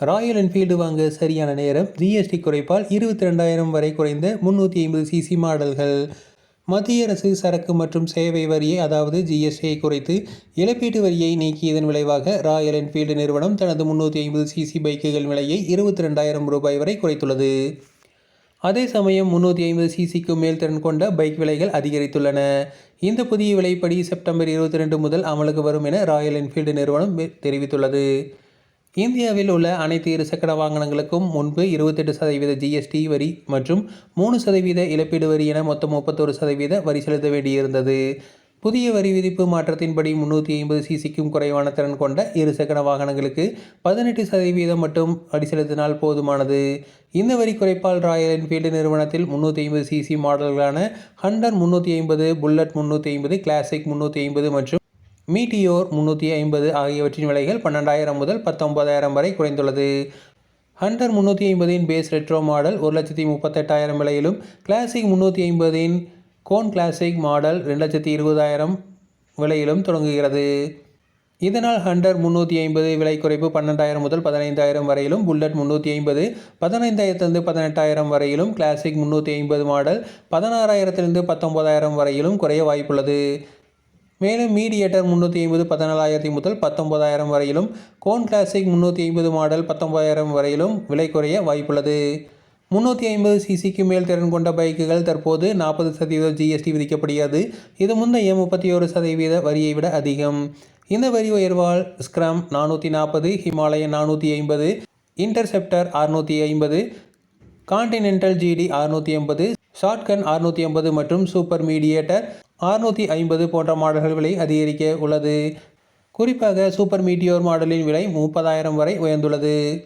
Royal Enfield வாங்க சரியான நேரம். ஜிஎஸ்டி குறைப்பால் இருபத்தி ரெண்டாயிரம் வரை குறைந்த முந்நூற்றி ஐம்பது சிசி மாடல்கள். மத்திய அரசு சரக்கு மற்றும் சேவை வரியை அதாவது ஜிஎஸ்டியை குறைத்து இழப்பீட்டு வரியை நீக்கியதன் விளைவாக ராயல் என்ஃபீல்டு நிறுவனம் தனது முந்நூற்றி ஐம்பது சிசி பைக்குகள் விலையை இருபத்தி ரெண்டாயிரம் ரூபாய் வரை குறைத்துள்ளது. அதே சமயம் முந்நூற்றி ஐம்பது சிசிக்கு மேல் திறன் கொண்ட பைக் விலைகள் அதிகரித்துள்ளன. இந்த புதிய விலைப்படி செப்டம்பர் இருபத்தி ரெண்டு முதல் அமலுக்கு வரும் என ராயல் என்ஃபீல்டு நிறுவனம் தெரிவித்துள்ளது. இந்தியாவில் உள்ள அனைத்து இருசக்கர வாகனங்களுக்கும் முன்பு இருபத்தெட்டு சதவீத ஜிஎஸ்டி வரி மற்றும் மூணு சதவீத இழப்பீடு வரி என மொத்தம் முப்பத்தொரு சதவீத வரி செலுத்த வேண்டியிருந்தது. புதிய வரி விதிப்பு மாற்றத்தின்படி முன்னூற்றி ஐம்பது சிசிக்கும் குறைவான திறன் கொண்ட இருசக்கர வாகனங்களுக்கு பதினெட்டு சதவீதம் மட்டும் வரி செலுத்தினால் போதுமானது. இந்த வரி குறைப்பால் ராயல் என்ஃபீல்டு நிறுவனத்தில் முந்நூற்றி ஐம்பது சிசி மாடல்களான ஹண்டர் முந்நூற்றி ஐம்பது புல்லட் முந்நூற்றி ஐம்பது கிளாசிக் முந்நூற்றி ஐம்பது மற்றும் மீட்டியோர் முந்நூற்றி ஐம்பது ஆகியவற்றின் விலைகள் பன்னெண்டாயிரம் முதல் பத்தொன்பதாயிரம் வரை குறைந்துள்ளது. ஹண்டர் முந்நூற்றி ஐம்பதின் பேஸ் ரெட்ரோ மாடல் ஒரு லட்சத்தி முப்பத்தெட்டாயிரம் விலையிலும் கிளாசிக் முந்நூற்றி ஐம்பதின் கோன் கிளாசிக் மாடல் ரெண்டு லட்சத்தி இருபதாயிரம் விலையிலும் தொடங்குகிறது. இதனால் ஹண்டர் முந்நூற்றி ஐம்பது விலை குறைப்பு பன்னெண்டாயிரம் முதல் பதினைந்தாயிரம் வரையிலும் புல்லட் முந்நூற்றி ஐம்பது பதினைந்தாயிரத்திலிருந்து பதினெட்டாயிரம் வரையிலும் கிளாசிக் முந்நூற்றி ஐம்பது மாடல் பதினாறாயிரத்திலிருந்து பத்தொன்பதாயிரம் வரையிலும் குறைய வாய்ப்புள்ளது. மேலும் மீடியேட்டர் முந்நூற்றி ஐம்பது பதினாலாயிரத்தி முதல் பத்தொன்பதாயிரம் வரையிலும் கோன் கிளாசிக் முந்நூற்றி ஐம்பது மாடல் பத்தொன்பதாயிரம் வரையிலும் விலை குறைய வாய்ப்புள்ளது. முந்நூற்றி ஐம்பது சிசிக்கு மேல் திறன் கொண்ட பைக்குகள் தற்போது நாற்பது சதவீத ஜிஎஸ்டி விதிக்கப்படுகிறது. இது முந்தைய முப்பத்தி ஒரு சதவீத வரியை விட அதிகம். இந்த வரி உயர்வால் ஸ்க்ரம் நானூற்றி நாற்பது ஹிமாலயன் நானூற்றி ஐம்பது இன்டர்செப்டர் அறுநூற்றி ஐம்பது கான்டினென்டல் ஜிடி அறுநூற்றி எண்பது ஷாட்கன் அறுநூற்றி ஐம்பது மற்றும் சூப்பர் மீடியேட்டர் அறுநூற்றி ஐம்பது போன்ற மாடல்கள் விலை அதிகரிக்க உள்ளது. குறிப்பாக சூப்பர் மீட்டியோர் மாடலின் விலை முப்பதாயிரம் வரை உயர்ந்துள்ளது.